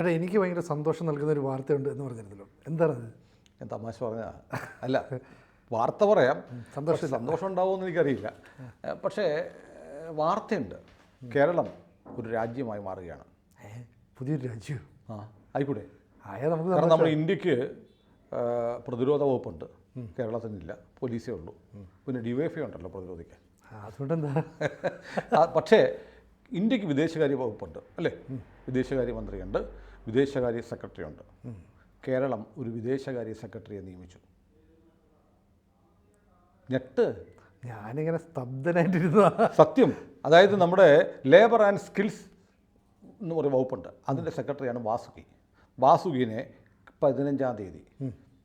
പക്ഷേ എനിക്ക് ഭയങ്കര സന്തോഷം നൽകുന്ന ഒരു വാർത്തയുണ്ട് എന്ന് പറഞ്ഞിരുന്നല്ലോ. എന്താണത്? ഞാൻ തമാശ പറഞ്ഞ അല്ല വാർത്ത പറയാം. സന്തോഷം സന്തോഷം ഉണ്ടാവുമെന്ന് എനിക്കറിയില്ല. പക്ഷേ വാർത്തയുണ്ട്. കേരളം ഒരു രാജ്യമായി മാറുകയാണ്. പുതിയൊരു രാജ്യം. ആ ആയിക്കൂടെ? ആയാൽ നമുക്ക് കാരണം നമ്മുടെ ഇന്ത്യയ്ക്ക് പ്രതിരോധ വകുപ്പുണ്ട്. കേരളത്തിനില്ല പോലീസേ ഉള്ളൂ. പിന്നെ ഡിവൈഎഫ്ഐ ഉണ്ടല്ലോ പ്രതിരോധിക്കാൻ. അതുകൊണ്ട് അതുകൊണ്ടെന്താ? പക്ഷേ ഇന്ത്യയ്ക്ക് വിദേശകാര്യ വകുപ്പുണ്ട്. അല്ലേ? വിദേശകാര്യ മന്ത്രിയുണ്ട്. വിദേശകാര്യ സെക്രട്ടറി ഉണ്ട് കേരളം ഒരു വിദേശകാര്യ സെക്രട്ടറിയെ നിയമിച്ചു. ഞെട്ട്? ഞാനിങ്ങനെ സ്തബ്ധനായിട്ടിരുന്നു സത്യം. അതായത് നമ്മുടെ ലേബർ ആൻഡ് സ്കിൽസ് എന്ന് പറയുന്ന വകുപ്പുണ്ട്. അതിന്റെ സെക്രട്ടറിയാണ് വാസുകി. വാസുകിനെ പതിനഞ്ചാം തീയതി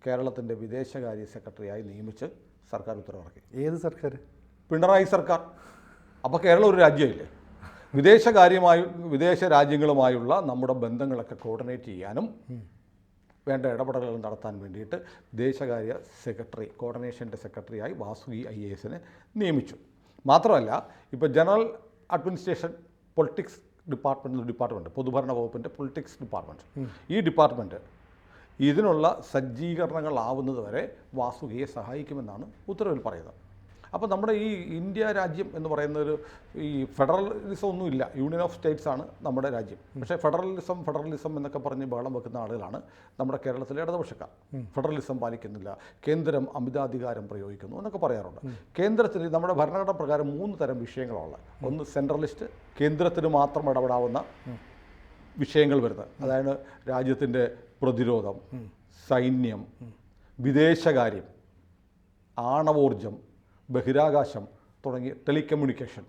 കേരളത്തിന്റെ വിദേശകാര്യ സെക്രട്ടറിയായി നിയമിച്ച് സർക്കാർ ഉത്തരവിറക്കി. ഏത് സർക്കാർ പിണറായി സർക്കാർ. അപ്പോൾ കേരളം ഒരു രാജ്യമില്ലേ? വിദേശകാര്യമായി വിദേശ രാജ്യങ്ങളുമായുള്ള നമ്മുടെ ബന്ധങ്ങളൊക്കെ കോർഡിനേറ്റ് ചെയ്യാനും വേണ്ട ഇടപെടലുകൾ നടത്താൻ വേണ്ടിയിട്ട് വിദേശകാര്യ സെക്രട്ടറി കോർഡിനേഷന്റെ സെക്രട്ടറിയായി വാസുകി ഐ എ എസിനെ നിയമിച്ചു. മാത്രമല്ല ഇപ്പോൾ general administration politics department department പൊതുഭരണ വകുപ്പിന്റെ പൊളിറ്റിക്സ് ഡിപ്പാർട്ട്മെന്റ് ഈ ഡിപ്പാർട്ട്മെന്റ് ഇതിനുള്ള സജ്ജീകരണങ്ങളാവുന്നത് വരെ വാസുകിയെ സഹായിക്കുമെന്നാണ് ഉത്തരവിൽ പറയുന്നത്. അപ്പോൾ നമ്മുടെ ഈ ഇന്ത്യ രാജ്യം എന്ന് പറയുന്ന ഒരു ഈ ഫെഡറലിസം ഒന്നും ഇല്ല. യൂണിയൻ ഓഫ് സ്റ്റേറ്റ്സ് ആണ് നമ്മുടെ രാജ്യം. പക്ഷേ ഫെഡറലിസം ഫെഡറലിസം എന്നൊക്കെ പറഞ്ഞ് ബഹളം വെക്കുന്ന ആളുകളാണ് നമ്മുടെ കേരളത്തിലെ ഇടതുപക്ഷക്കാർ. ഫെഡറലിസം പാലിക്കുന്നില്ല. കേന്ദ്രം അമിതാധികാരം പ്രയോഗിക്കുന്നു എന്നൊക്കെ പറയാറുണ്ട്. കേന്ദ്രത്തിന് നമ്മുടെ ഭരണഘടന പ്രകാരം മൂന്ന് തരം വിഷയങ്ങളുള്ളത് ഒന്ന് സെൻട്രലിസ്റ്റ് കേന്ദ്രത്തിന് മാത്രം ഇടപെടാവുന്ന വിഷയങ്ങൾ വരുന്നത്. അതായത് രാജ്യത്തിന്റെ പ്രതിരോധം സൈന്യം വിദേശകാര്യം ആണവോർജം ബഹിരാകാശം തുടങ്ങിയ ടെലികമ്മ്യൂണിക്കേഷൻ.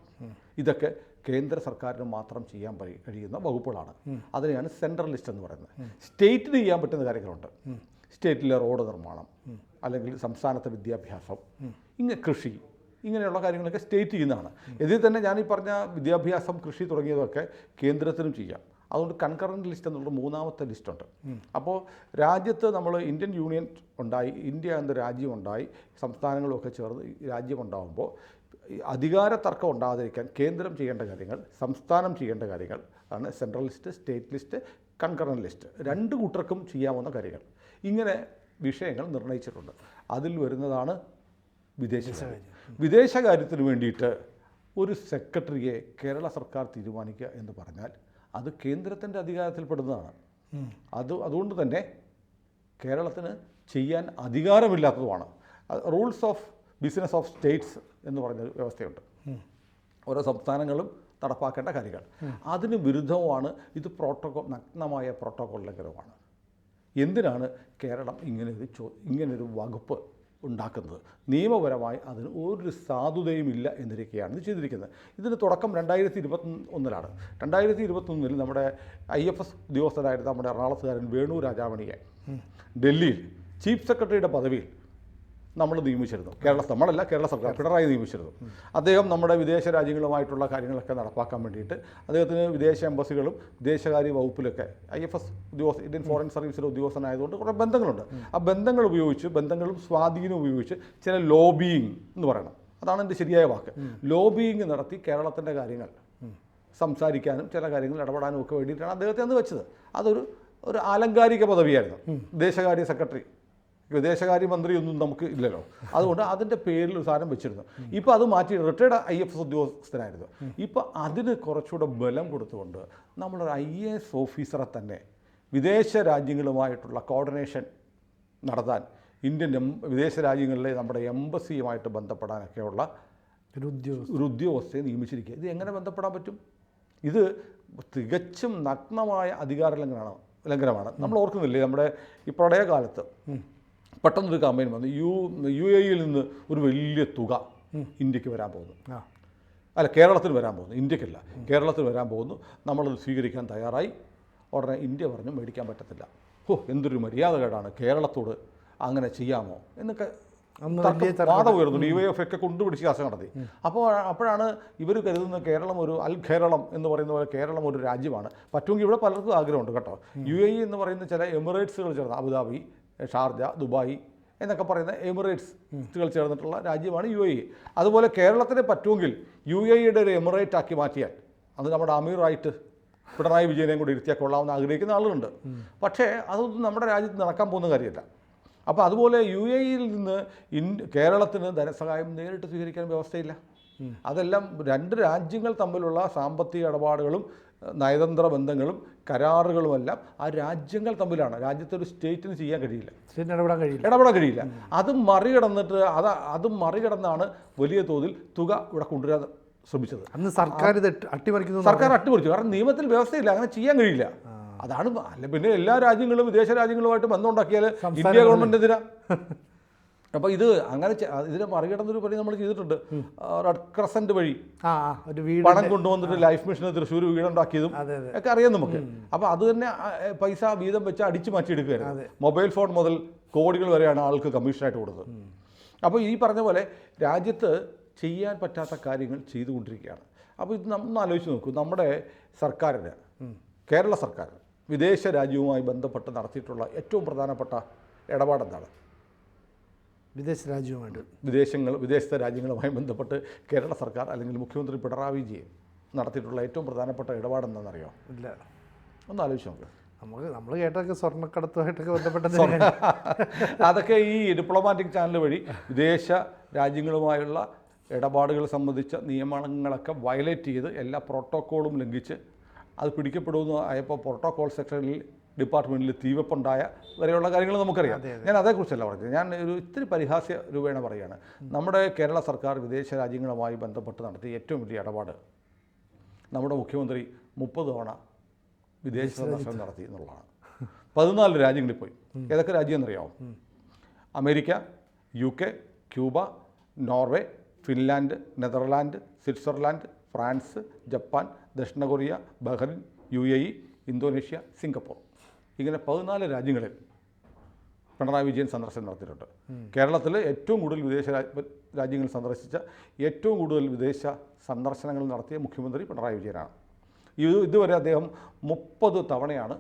ഇതൊക്കെ കേന്ദ്ര സർക്കാരിന് മാത്രം ചെയ്യാൻ കഴിയുന്ന വകുപ്പുകളാണ്. അതിനെയാണ് സെൻട്രൽ ലിസ്റ്റ് എന്ന് പറയുന്നത്. സ്റ്റേറ്റിന് ചെയ്യാൻ പറ്റുന്ന കാര്യങ്ങളുണ്ട്. സ്റ്റേറ്റിലെ റോഡ് നിർമ്മാണം അല്ലെങ്കിൽ സംസ്ഥാനത്തെ വിദ്യാഭ്യാസം ഇങ്ങനെ കൃഷി ഇങ്ങനെയുള്ള കാര്യങ്ങളൊക്കെ സ്റ്റേറ്റ് ചെയ്യുന്നതാണ്. ഇതിൽ തന്നെ ഞാൻ ഈ പറഞ്ഞ വിദ്യാഭ്യാസം കൃഷി തുടങ്ങിയതൊക്കെ കേന്ദ്രത്തിനും ചെയ്യാം. അതുകൊണ്ട് കൺകറന്റ് ലിസ്റ്റ് എന്നുള്ള മൂന്നാമത്തെ ലിസ്റ്റുണ്ട് അപ്പോൾ രാജ്യത്ത് നമ്മൾ ഇന്ത്യൻ യൂണിയൻ ഉണ്ടായി ഇന്ത്യ എന്ന രാജ്യം ഉണ്ടായി സംസ്ഥാനങ്ങളുമൊക്കെ ചേർന്ന് രാജ്യം ഉണ്ടാകുമ്പോൾ അധികാര തർക്കം ഉണ്ടാകാതിരിക്കാൻ കേന്ദ്രം ചെയ്യേണ്ട കാര്യങ്ങൾ സംസ്ഥാനം ചെയ്യേണ്ട കാര്യങ്ങൾ ആണ് central list state list concurrent list രണ്ട് കൂട്ടർക്കും ചെയ്യാവുന്ന കാര്യങ്ങൾ. ഇങ്ങനെ വിഷയങ്ങൾ നിർണയിച്ചിട്ടുണ്ട് അതിൽ വരുന്നതാണ് വിദേശകാര്യം. വിദേശകാര്യത്തിന് വേണ്ടിയിട്ട് ഒരു സെക്രട്ടറിയെ കേരള സർക്കാർ തീരുമാനിക്കുക എന്ന് പറഞ്ഞാൽ അത് കേന്ദ്രത്തിന്റെ അധികാരത്തിൽപ്പെടുന്നതാണ്. അത് അതുകൊണ്ട് തന്നെ കേരളത്തിന് ചെയ്യാൻ അധികാരമില്ലാത്തതുമാണ്. Rules of business of states എന്ന് പറഞ്ഞ വ്യവസ്ഥയുണ്ട്. ഓരോ സംസ്ഥാനങ്ങളും നടപ്പാക്കേണ്ട കാര്യങ്ങൾ അതിന് വിരുദ്ധവുമാണ് ഇത് പ്രോട്ടോകോൾ നഗ്നമായ പ്രോട്ടോകോൾ ലംഘനമാണ് എന്തിനാണ് കേരളം ഇങ്ങനെ ഒരു ചോ ഇങ്ങനൊരു വകുപ്പ് ഉണ്ടാക്കുന്നത്. നിയമപരമായി അതിന് ഒരു സാധുതയും ഇല്ല എന്നിരിക്കുകയാണ് ഇത് ചെയ്തിരിക്കുന്നത്. ഇതിന് തുടക്കം രണ്ടായിരത്തി ഇരുപത്തി ഒന്നിലാണ് രണ്ടായിരത്തി ഇരുപത്തൊന്നിൽ നമ്മുടെ ഐ എഫ് എസ് ഉദ്യോഗസ്ഥനായിരുന്ന നമ്മുടെ എറണാകുളത്തുകാരൻ വേണു രാജാമണിയെ ഡൽഹിയിൽ ചീഫ് സെക്രട്ടറിയുടെ പദവിയിൽ നമ്മൾ നിയമിച്ചിരുന്നു. കേരള നമ്മളല്ല കേരള സർക്കാർ പിണറായി നിയമിച്ചിരുന്നു. അദ്ദേഹം നമ്മുടെ വിദേശ രാജ്യങ്ങളുമായിട്ടുള്ള കാര്യങ്ങളൊക്കെ നടപ്പാക്കാൻ വേണ്ടിയിട്ട് അദ്ദേഹത്തിന് വിദേശ എംബസികളും വിദേശകാര്യ വകുപ്പിലൊക്കെ ഐ എഫ് എസ് ഉദ്യോഗസ്ഥ ഇന്ത്യൻ ഫോറിൻ സർവീസിലെ ഉദ്യോഗസ്ഥനായതുകൊണ്ട് കുറേ ബന്ധങ്ങളുണ്ട്. ആ ബന്ധങ്ങൾ ഉപയോഗിച്ച് ബന്ധങ്ങളും സ്വാധീനം ഉപയോഗിച്ച് ചില ലോബിയിങ് എന്ന് പറയണം. അതാണ് എന്റെ ശരിയായ വാക്ക്. ലോബിയിങ് നടത്തി കേരളത്തിന്റെ കാര്യങ്ങൾ സംസാരിക്കാനും ചില കാര്യങ്ങൾ ഇടപെടാനും ഒക്കെ വേണ്ടിയിട്ടാണ് അദ്ദേഹത്തെ അന്ന് വെച്ചത്. അതൊരു ഒരു ആലങ്കാരിക പദവിയായിരുന്നു. വിദേശകാര്യ സെക്രട്ടറി. വിദേശകാര്യമന്ത്രിയൊന്നും നമുക്ക് ഇല്ലല്ലോ. അതുകൊണ്ട് അതിന്റെ പേരിൽ ഒരു സാധനം വെച്ചിരുന്നു. ഇപ്പോൾ അത് മാറ്റി റിട്ടയർഡ് ഐ എഫ് എസ് ഉദ്യോഗസ്ഥനായിരുന്നു. ഇപ്പോൾ അതിന് കുറച്ചുകൂടെ ബലം കൊടുത്തുകൊണ്ട് നമ്മളൊരു ഐ എ എസ് ഓഫീസറെ തന്നെ വിദേശ രാജ്യങ്ങളുമായിട്ടുള്ള കോർഡിനേഷൻ നടത്താൻ ഇന്ത്യൻ എം- വിദേശ രാജ്യങ്ങളിലെ നമ്മുടെ എംബസിയുമായിട്ട് ബന്ധപ്പെടാനൊക്കെയുള്ള ഒരു ഉദ്യോഗസ്ഥ ഒരു ഉദ്യോഗസ്ഥയെ നിയമിച്ചിരിക്കുക. ഇത് എങ്ങനെ ബന്ധപ്പെടാൻ പറ്റും? ഇത് തികച്ചും നഗ്നമായ അധികാര ലംഘനമാണ് ലംഘനമാണ്. നമ്മൾ ഓർക്കുന്നില്ലേ നമ്മുടെ ഈ പ്രളയകാലത്ത് പെട്ടെന്നൊരു കമ്പനി വന്നു യു യു എ ഇയിൽ നിന്ന് ഒരു വലിയ തുക ഇന്ത്യയ്ക്ക് വരാൻ പോകുന്നു. അല്ല കേരളത്തിന് വരാൻ പോകുന്നു. ഇന്ത്യക്കല്ല. കേരളത്തിന് വരാൻ പോകുന്നു. നമ്മളത് സ്വീകരിക്കാൻ തയ്യാറായി. ഉടനെ ഇന്ത്യ പറഞ്ഞു മേടിക്കാൻ പറ്റത്തില്ല. ഓ എന്തൊരു മര്യാദകേടാണ്. കേരളത്തോട് അങ്ങനെ ചെയ്യാമോ? എന്നൊക്കെ വാദം ഉയർന്നു. യു എഫ് ഒക്കെ കൊണ്ടുപിടിച്ച് ചർച്ച നടത്തി. അപ്പോൾ അപ്പോഴാണ് ഇവർ കരുതുന്ന കേരളം ഒരു അൽ കേരളം എന്ന് പറയുന്ന പോലെ കേരളം ഒരു രാജ്യമാണ്. പറ്റുമെങ്കിൽ ഇവിടെ പലർക്കും ആഗ്രഹമുണ്ട് കേട്ടോ. യു എ ഇ എന്ന് പറയുന്ന ചില എമിറേറ്റ്സുകൾ ചേർന്ന് അബുദാബി ഷാർജ ദുബായ് എന്നൊക്കെ പറയുന്ന എമിറേറ്റ്സുകൾ ചേർന്നിട്ടുള്ള രാജ്യമാണ് യു എ ഇ. അതുപോലെ കേരളത്തിന് പറ്റുമെങ്കിൽ യു എ ഇയുടെ ഒരു എമിറേറ്റ് ആക്കി മാറ്റിയാൽ അത് നമ്മുടെ അമീറായിട്ട് പിണറായി വിജയനെയും കൂടി ഇരുത്തിയാൽ കൊള്ളാമെന്ന് ആഗ്രഹിക്കുന്ന ആളുകളുണ്ട്. പക്ഷേ അതൊന്നും നമ്മുടെ രാജ്യത്ത് നടക്കാൻ പോകുന്ന കാര്യമല്ല. അപ്പോൾ അതുപോലെ യു എ ഇയിൽ നിന്ന് ഇൻ കേരളത്തിന് ധനസഹായം നേരിട്ട് സ്വീകരിക്കാൻ വ്യവസ്ഥയില്ല. അതെല്ലാം രണ്ട് രാജ്യങ്ങൾ തമ്മിലുള്ള സാമ്പത്തിക ഇടപാടുകളും നയതന്ത്ര ബന്ധങ്ങളും കരാറുകളുമെല്ലാം ആ രാജ്യങ്ങൾ തമ്മിലാണ്. രാജ്യത്തെ ഒരു സ്റ്റേറ്റിന് ചെയ്യാൻ കഴിയില്ല. ഇടപെടാൻ കഴിയില്ല. ഇടപെടാൻ കഴിയില്ല. അത് മറികടന്നിട്ട് അത് അത് മറികടന്നാണ് വലിയ തോതിൽ തുക ഇവിടെ കൊണ്ടുവരാൻ ശ്രമിച്ചത്. അന്ന് സർക്കാർ ഇത് അട്ടിമറിക്കുന്നു സർക്കാർ അട്ടിമറിച്ചു. കാരണം നിയമത്തിൽ വ്യവസ്ഥയില്ല. അങ്ങനെ ചെയ്യാൻ കഴിയില്ല. അതാണ് അല്ല പിന്നെ എല്ലാ രാജ്യങ്ങളും വിദേശ രാജ്യങ്ങളുമായിട്ട് ബന്ധം ഉണ്ടാക്കിയാൽ ഇന്ത്യ ഗവൺമെന്റ് എന്തിനാ അപ്പോൾ ഇത് അങ്ങനെ ഇതിനെ മറികടന്നൊരു പണി നമ്മൾ ചെയ്തിട്ടുണ്ട്. റെഡ് ക്രസന്റ് വഴി പണം കൊണ്ടുവന്നിട്ട് ലൈഫ് മിഷന് തൃശ്ശൂർ വീടുണ്ടാക്കിയതും ഒക്കെ അറിയാം നമുക്ക്. അപ്പോൾ അത് തന്നെ പൈസ വീതം വെച്ച് അടിച്ചു മാറ്റിയെടുക്കുകയായിരുന്നു. മൊബൈൽ ഫോൺ മുതൽ കോടികൾ വരെയാണ് ആൾക്ക് കമ്മീഷനായിട്ട് കൊടുത്തത്. അപ്പോൾ ഈ പറഞ്ഞ പോലെ രാജ്യത്ത് ചെയ്യാൻ പറ്റാത്ത കാര്യങ്ങൾ ചെയ്തുകൊണ്ടിരിക്കുകയാണ്. അപ്പോൾ ഇത് നമ്മൾ ആലോചിച്ച് നോക്കൂ. നമ്മുടെ സർക്കാരിന് കേരള സർക്കാർ വിദേശ രാജ്യവുമായി ബന്ധപ്പെട്ട് നടത്തിയിട്ടുള്ള ഏറ്റവും പ്രധാനപ്പെട്ട ഇടപാടെന്താണ്? വിദേശ രാജ്യവുമായിട്ട്. വിദേശങ്ങൾ വിദേശത്തെ രാജ്യങ്ങളുമായി ബന്ധപ്പെട്ട് കേരള സർക്കാർ അല്ലെങ്കിൽ മുഖ്യമന്ത്രി പിണറായി വിജയൻ നടത്തിയിട്ടുള്ള ഏറ്റവും പ്രധാനപ്പെട്ട ഇടപാടെന്താണെന്നറിയോ ഇല്ല. ഒന്ന് ആലോചിച്ച് നോക്ക്. നമുക്ക് നമ്മൾ കേട്ടൊക്കെ സ്വർണക്കടത്തുമായിട്ടൊക്കെ ബന്ധപ്പെട്ട അതൊക്കെ ഈ ഡിപ്ലോമാറ്റിക് ചാനൽ വഴി വിദേശ രാജ്യങ്ങളുമായുള്ള ഇടപാടുകൾ സംബന്ധിച്ച നിയമങ്ങളൊക്കെ വയലേറ്റ് ചെയ്ത് എല്ലാ പ്രോട്ടോക്കോളും ലംഘിച്ച് അത് പിടിക്കപ്പെടുമെന്ന് ആയപ്പോൾ പ്രോട്ടോക്കോൾ സെക്ഷനിൽ ഡിപ്പാർട്ട്മെന്റിൽ തീവപ്പുണ്ടായ വരെയുള്ള കാര്യങ്ങൾ നമുക്കറിയാം. ഞാൻ അതേക്കുറിച്ചല്ല പറഞ്ഞത്. ഞാൻ ഒരു ഇത്തിരി പരിഹാസ്യ രൂപേണ പറയുകയാണ്. നമ്മുടെ കേരള സർക്കാർ വിദേശ രാജ്യങ്ങളുമായി ബന്ധപ്പെട്ട് നടത്തിയ ഏറ്റവും വലിയ ഇടപാട് നമ്മുടെ മുഖ്യമന്ത്രി മുപ്പത് തവണ വിദേശ സന്ദർശനം നടത്തി എന്നുള്ളതാണ്. പതിനാല് രാജ്യങ്ങളിൽ പോയി. ഏതൊക്കെ രാജ്യം എന്നറിയാമോ America U K Cuba Norway Finland Netherland Switzerland France Japan ദക്ഷിണ Korea Bahrain U A E Indonesia Singapore. ഇങ്ങനെ പതിനാല് രാജ്യങ്ങളിൽ പിണറായി വിജയൻ സന്ദർശനം നടത്തിയിട്ടുണ്ട്. കേരളത്തിൽ ഏറ്റവും കൂടുതൽ വിദേശ രാജ്യങ്ങൾ സന്ദർശിച്ച ഏറ്റവും കൂടുതൽ വിദേശ സന്ദർശനങ്ങൾ നടത്തിയ മുഖ്യമന്ത്രി പിണറായി വിജയനാണ്. ഇത് ഇതുവരെ അദ്ദേഹം മുപ്പത് തവണയാണ്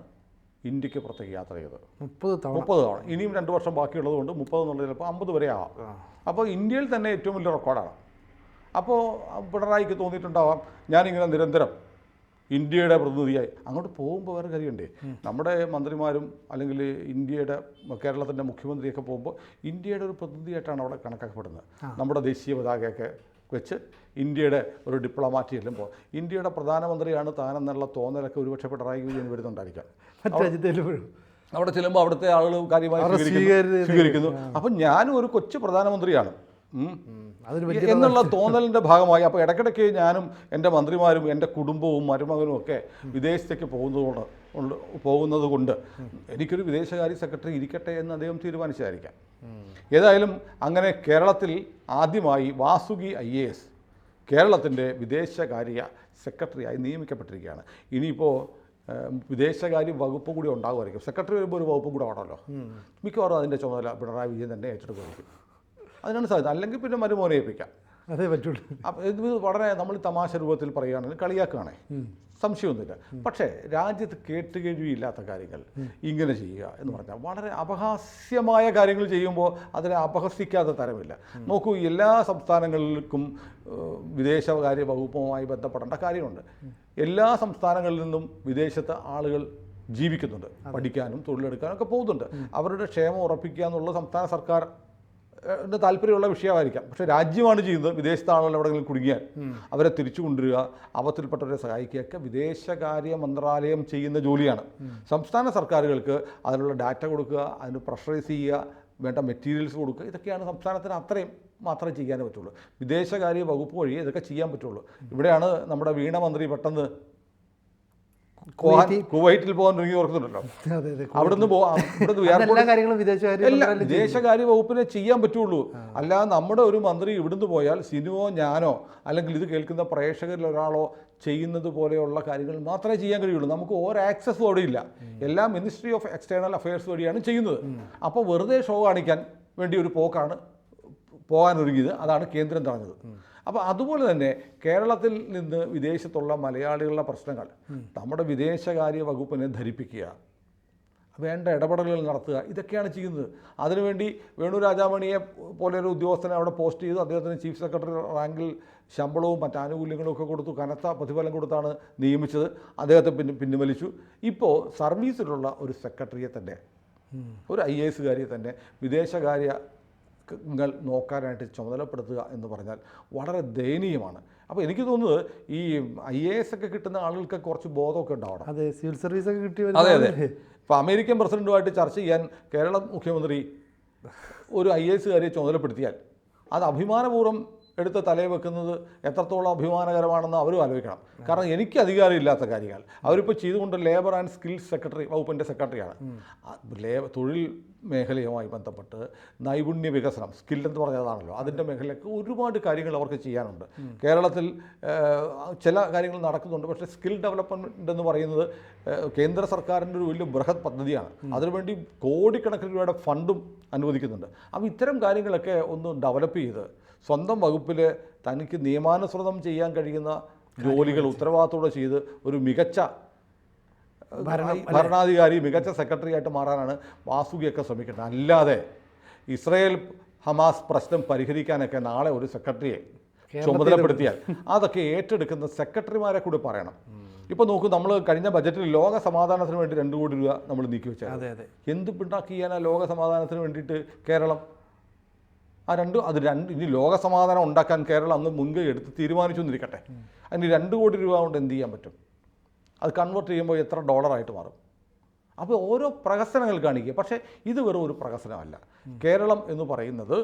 ഇന്ത്യയ്ക്ക് പുറത്തേക്ക് യാത്ര ചെയ്തത്. മുപ്പത് തവണ. മുപ്പത് തവണ. ഇനിയും രണ്ട് വർഷം ബാക്കിയുള്ളത് കൊണ്ട് മുപ്പത് എന്നുള്ളത് ചിലപ്പോൾ അമ്പത് വരെ ആവാം. അപ്പോൾ ഇന്ത്യയിൽ തന്നെ ഏറ്റവും വലിയ റെക്കോർഡാണ് അപ്പോൾ പിണറായിക്ക് തോന്നിയിട്ടുണ്ടാവാം ഞാനിങ്ങനെ നിരന്തരം ഇന്ത്യയുടെ പ്രതിനിധിയായി. അങ്ങോട്ട് പോകുമ്പോൾ വേറെ കാര്യമുണ്ടേ. നമ്മുടെ മന്ത്രിമാരും അല്ലെങ്കിൽ ഇന്ത്യയുടെ കേരളത്തിന്റെ മുഖ്യമന്ത്രിയൊക്കെ പോകുമ്പോൾ ഇന്ത്യയുടെ ഒരു പ്രതിനിധിയായിട്ടാണ് അവിടെ കണക്കാക്കപ്പെടുന്നത്. നമ്മുടെ ദേശീയ പതാകയൊക്കെ വെച്ച് ഇന്ത്യയുടെ ഒരു ഡിപ്ലോമാറ്റ് ചെല്ലുമ്പോൾ ഇന്ത്യയുടെ പ്രധാനമന്ത്രിയാണ് താനെന്നുള്ള തോന്നലൊക്കെ ഒരുപക്ഷെ പിണറായി വിജയൻ വരുന്നുണ്ടായിരിക്കാം. അവിടെ ചെല്ലുമ്പോൾ അവിടുത്തെ ആളുകൾ കാര്യമായി സ്വീകരിക്കുന്നു സ്വീകരി- അപ്പം ഞാനും ഒരു കൊച്ചു വലിയ എന്നുള്ള തോന്നലിന്റെ ഭാഗമായി. അപ്പോൾ ഇടയ്ക്കിടയ്ക്ക് ഞാനും എന്റെ മന്ത്രിമാരും എന്റെ കുടുംബവും മരുമകനും ഒക്കെ വിദേശത്തേക്ക് പോകുന്നതുകൊണ്ട് കൊണ്ട് പോകുന്നത് കൊണ്ട് എനിക്കൊരു വിദേശകാര്യ സെക്രട്ടറി ഇരിക്കട്ടെ എന്ന് അദ്ദേഹം തീരുമാനിച്ചായിരിക്കാം ഏതായാലും അങ്ങനെ കേരളത്തിൽ ആദ്യമായി വാസുകി ഐ എ എസ് കേരളത്തിന്റെ വിദേശകാര്യ സെക്രട്ടറിയായി നിയമിക്കപ്പെട്ടിരിക്കുകയാണ്. ഇനിയിപ്പോൾ വിദേശകാര്യ വകുപ്പ് കൂടി ഉണ്ടാകുമായിരിക്കും സെക്രട്ടറി വരുമ്പോൾ ഒരു വകുപ്പും കൂടെ ആണല്ലോ മിക്കവാറും അതിന്റെ ചുമതല പിണറായി വിജയൻ തന്നെ ഏറ്റെടുക്കുമായിരിക്കും. അതിനാണ് സാധ്യത. അല്ലെങ്കിൽ പിന്നെ മരുമോനെ ഏൽപ്പിക്കാം. അതേ പറ്റുള്ളൂ. ഇത് വളരെ നമ്മൾ തമാശ രൂപത്തിൽ പറയുകയാണെങ്കിൽ കളിയാക്കുകയാണേ. സംശയമൊന്നുമില്ല. പക്ഷേ രാജ്യത്ത് കേട്ടുകേഴ്വിയില്ലാത്ത കാര്യങ്ങൾ ഇങ്ങനെ ചെയ്യുക എന്ന് പറഞ്ഞാൽ വളരെ അപഹാസ്യമായ കാര്യങ്ങൾ ചെയ്യുമ്പോൾ അതിനെ അപഹസിക്കാത്ത തരമില്ല. നോക്കൂ എല്ലാ സംസ്ഥാനങ്ങളിലേക്കും ഏഹ്, വിദേശകാര്യ വകുപ്പുമായി ബന്ധപ്പെടേണ്ട കാര്യമുണ്ട്. എല്ലാ സംസ്ഥാനങ്ങളിൽ നിന്നും വിദേശത്ത് ആളുകൾ ജീവിക്കുന്നുണ്ട്. പഠിക്കാനും തൊഴിലെടുക്കാനും ഒക്കെ പോകുന്നുണ്ട്. അവരുടെ ക്ഷേമം ഉറപ്പിക്കുക എന്നുള്ളത് സംസ്ഥാന സർക്കാർ താല്പര്യമുള്ള വിഷയമായിരിക്കാം. പക്ഷേ രാജ്യമാണ് ചെയ്യുന്നത്. വിദേശത്താണല്ലോ എവിടെയെങ്കിലും കുടുങ്ങിയാൽ അവരെ തിരിച്ചു കൊണ്ടുവരിക അവത്തിൽപ്പെട്ടവരെ സഹായിക്കുകയൊക്കെ വിദേശകാര്യ മന്ത്രാലയം ചെയ്യുന്ന ജോലിയാണ്. സംസ്ഥാന സർക്കാരുകൾക്ക് അതിനുള്ള ഡാറ്റ കൊടുക്കുക അതിന് പ്രഷറൈസ് ചെയ്യുക വേണ്ട മെറ്റീരിയൽസ് കൊടുക്കുക ഇതൊക്കെയാണ് സംസ്ഥാനത്തിന് അത്രയും മാത്രമേ ചെയ്യാനേ പറ്റുള്ളൂ. വിദേശകാര്യ വകുപ്പ് വഴി ഇതൊക്കെ ചെയ്യാൻ പറ്റുള്ളൂ. ഇവിടെയാണ് നമ്മുടെ വീണ മന്ത്രി പെട്ടെന്ന് കുവൈറ്റിൽ പോകാൻ തുടങ്ങി ഓർക്കുന്നുണ്ടല്ലോ അവിടുന്ന് ഇവിടുന്ന് വിദേശകാര്യ വകുപ്പിനെ ചെയ്യാൻ പറ്റുള്ളൂ. അല്ലാതെ നമ്മുടെ ഒരു മന്ത്രി ഇവിടുന്ന് പോയാൽ സിനുവോ ഞാനോ അല്ലെങ്കിൽ ഇത് കേൾക്കുന്ന പ്രേക്ഷകരിൽ ഒരാളോ ചെയ്യുന്നത് പോലെയുള്ള കാര്യങ്ങൾ മാത്രമേ ചെയ്യാൻ കഴിയുള്ളൂ. നമുക്ക് ഓരോ ആക്സസും അവിടെ ഇല്ല. എല്ലാം മിനിസ്ട്രി ഓഫ് എക്സ്റ്റേണൽ അഫയേഴ്സ് വഴിയാണ് ചെയ്യുന്നത്. അപ്പോൾ വെറുതെ ഷോ കാണിക്കാൻ വേണ്ടി ഒരു പോക്കാണ് പോകാൻ ഒരുങ്ങിയത് അതാണ് കേന്ദ്രം തടഞ്ഞത്. അപ്പോൾ അതുപോലെ തന്നെ കേരളത്തിൽ നിന്ന് വിദേശത്തുള്ള മലയാളികളുടെ പ്രശ്നങ്ങൾ. നമ്മുടെ വിദേശകാര്യ വകുപ്പിനെ ധരിപ്പിക്കുക വേണ്ട ഇടപെടലുകൾ നടത്തുക ഇതൊക്കെയാണ് ചെയ്യുന്നത്. അതിനുവേണ്ടി വേണു രാജാമണിയെ പോലെ ഒരു ഉദ്യോഗസ്ഥനെ അവിടെ പോസ്റ്റ് ചെയ്തു അദ്ദേഹത്തിന് ചീഫ് സെക്രട്ടറി റാങ്കിൽ ശമ്പളവും മറ്റ് ആനുകൂല്യങ്ങളും ഒക്കെ കൊടുത്തു കനത്ത പ്രതിഫലം കൊടുത്താണ് നിയമിച്ചത്. അദ്ദേഹത്തെ പിന്നെ പിൻവലിച്ചു. ഇപ്പോൾ സർവീസിലുള്ള ഒരു സെക്രട്ടറിയെ തന്നെ ഒരു ഐ എ എസുകാരിയെ തന്നെ വിദേശകാര്യങ്ങൾ നോക്കാനായിട്ട് ചുമതലപ്പെടുത്തുക എന്ന് പറഞ്ഞാൽ വളരെ ദയനീയമാണ്. അപ്പോൾ എനിക്ക് തോന്നുന്നത് ഈ ഐ എ എസ് ഒക്കെ കിട്ടുന്ന ആളുകൾക്ക് കുറച്ച് ബോധമൊക്കെ ഉണ്ടാവണം. അതെ സിവിൽ സർവീസ് ഒക്കെ കിട്ടി അതെ അതെ. ഇപ്പോൾ അമേരിക്കൻ പ്രസിഡന്റുമായിട്ട് ചർച്ച ചെയ്യാൻ കേരള മുഖ്യമന്ത്രി ഒരു ഐ എ എസുകാരിയെ ചുമതലപ്പെടുത്തിയാൽ അത് അഭിമാനപൂർവം എടുത്ത് തലയിൽ വെക്കുന്നത് എത്രത്തോളം അഭിമാനകരമാണെന്ന് അവരും ആലോചിക്കണം. കാരണം എനിക്ക് അധികാരം ഇല്ലാത്ത കാര്യങ്ങൾ. അവരിപ്പോൾ ചെയ്തുകൊണ്ട് ലേബർ ആൻഡ് സ്കിൽസ് സെക്രട്ടറി വകുപ്പിന്റെ സെക്രട്ടറിയാണ് ലേബർ തൊഴിൽ മേഖലയുമായി ബന്ധപ്പെട്ട് നൈപുണ്യ വികസനം സ്കിൽ എന്ന് പറഞ്ഞതാണല്ലോ അതിന്റെ മേഖലയ്ക്ക് ഒരുപാട് കാര്യങ്ങൾ അവർക്ക് ചെയ്യാനുണ്ട്. കേരളത്തിൽ ചില കാര്യങ്ങൾ നടക്കുന്നുണ്ട്. പക്ഷേ സ്കിൽ ഡെവലപ്മെന്റ് എന്ന് പറയുന്നത് കേന്ദ്ര സർക്കാരിന്റെ ഒരു വലിയ ബൃഹത് പദ്ധതിയാണ്. അതിനുവേണ്ടി കോടിക്കണക്കിന് രൂപയുടെ ഫണ്ടും അനുവദിക്കുന്നുണ്ട്. അപ്പോൾ ഇത്തരം കാര്യങ്ങളൊക്കെ ഒന്ന് ഡെവലപ്പ് ചെയ്ത് സ്വന്തം വകുപ്പിൽ തനിക്ക് നിയമാനുസൃതം ചെയ്യാൻ കഴിയുന്ന ജോലികൾ ഉത്തരവാദിത്തോടെ ചെയ്ത് ഒരു മികച്ച ഭരണാധികാരി മികച്ച സെക്രട്ടറി ആയിട്ട് മാറാനാണ് വാസുകിയൊക്കെ ശ്രമിക്കുന്നത്. അല്ലാതെ ഇസ്രയേൽ ഹമാസ് പ്രശ്നം പരിഹരിക്കാനൊക്കെ നാളെ ഒരു സെക്രട്ടറിയെ ചുമതലപ്പെടുത്തിയാൽ അതൊക്കെ ഏറ്റെടുക്കുന്ന സെക്രട്ടറിമാരെ കൂടി പറയണം. ഇപ്പോൾ നോക്കൂ നമ്മൾ കഴിഞ്ഞ ബജറ്റിൽ ലോക സമാധാനത്തിന് വേണ്ടി രണ്ട് കോടി രൂപ നമ്മൾ നീക്കി വെച്ചാൽ അതെ അതെ. എന്ത് പിണ്ടാക്കി ചെയ്യാനാ ലോക സമാധാനത്തിന് വേണ്ടിയിട്ട് കേരളം? ആ രണ്ട് അത് രണ്ട് ഇനി ലോക സമാധാനം ഉണ്ടാക്കാൻ കേരളം അന്ന് മുൻകൈ എടുത്ത് തീരുമാനിച്ചു എന്നിരിക്കട്ടെ അതിന് രണ്ട് കോടി രൂപ കൊണ്ട് എന്ത് ചെയ്യാൻ പറ്റും? അത് കൺവേർട്ട് ചെയ്യുമ്പോൾ എത്ര ഡോളറായിട്ട് മാറും? അപ്പോൾ ഓരോ പ്രഹസനങ്ങൾ കാണിക്കുക. പക്ഷേ ഇത് വെറും ഒരു പ്രഹസനമല്ല. കേരളം എന്ന് പറയുന്നത്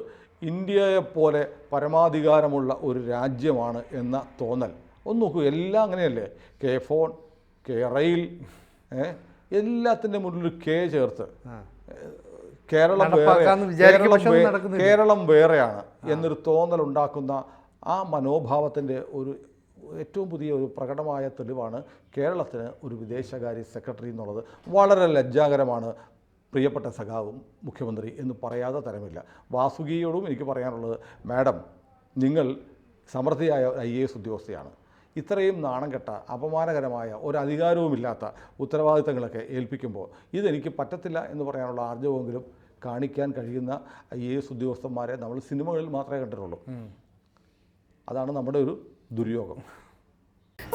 ഇന്ത്യയെപ്പോലെ പരമാധികാരമുള്ള ഒരു രാജ്യമാണ് എന്ന തോന്നൽ. ഒന്ന് നോക്കൂ എല്ലാം അങ്ങനെയല്ലേ? കെ ഫോൺ കെ റെയിൽ എല്ലാത്തിന്റെ മുന്നിൽ കെ ചേർത്ത്. കേരളം വേറെ. കേരളം വേറെയാണ് എന്നൊരു തോന്നൽ ഉണ്ടാക്കുന്ന ആ മനോഭാവത്തിന്റെ ഒരു ഏറ്റവും പുതിയ ഒരു പ്രകടമായ തെളിവാണ് കേരളത്തിന് ഒരു വിദേശകാര്യ സെക്രട്ടറി എന്നുള്ളത്. വളരെ ലജ്ജാകരമാണ്. പ്രിയപ്പെട്ട സഖാവും മുഖ്യമന്ത്രി എന്ന് പറയാതെ തരമില്ല. വാസുകിയോടും എനിക്ക് പറയാനുള്ളത് മാഡം നിങ്ങൾ സമൃദ്ധിയായ ഐ എ എസ് ഉദ്യോഗസ്ഥയാണ്. ഇത്രയും നാണം കെട്ട അപമാനകരമായ ഒരു അധികാരവുമില്ലാത്ത ഉത്തരവാദിത്തങ്ങളൊക്കെ ഏൽപ്പിക്കുമ്പോൾ ഇതെനിക്ക് പറ്റത്തില്ല എന്ന് പറയാനുള്ള ആർജവമെങ്കിലും കാണിക്കാൻ കഴിയുന്ന ഐ എ എസ് ഉദ്യോഗസ്ഥന്മാരെ നമ്മൾ സിനിമകളിൽ മാത്രമേ കണ്ടിട്ടുള്ളൂ. അതാണ് നമ്മുടെ ഒരു ദുര്യോഗം.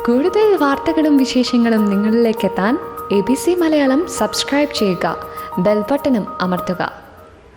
കൂടുതൽ വാർത്തകളും വിശേഷങ്ങളും നിങ്ങളിലേക്ക് എത്താൻ A B C Malayalam subscribe ചെയ്യുക ബെൽബട്ടനും അമർത്തുക.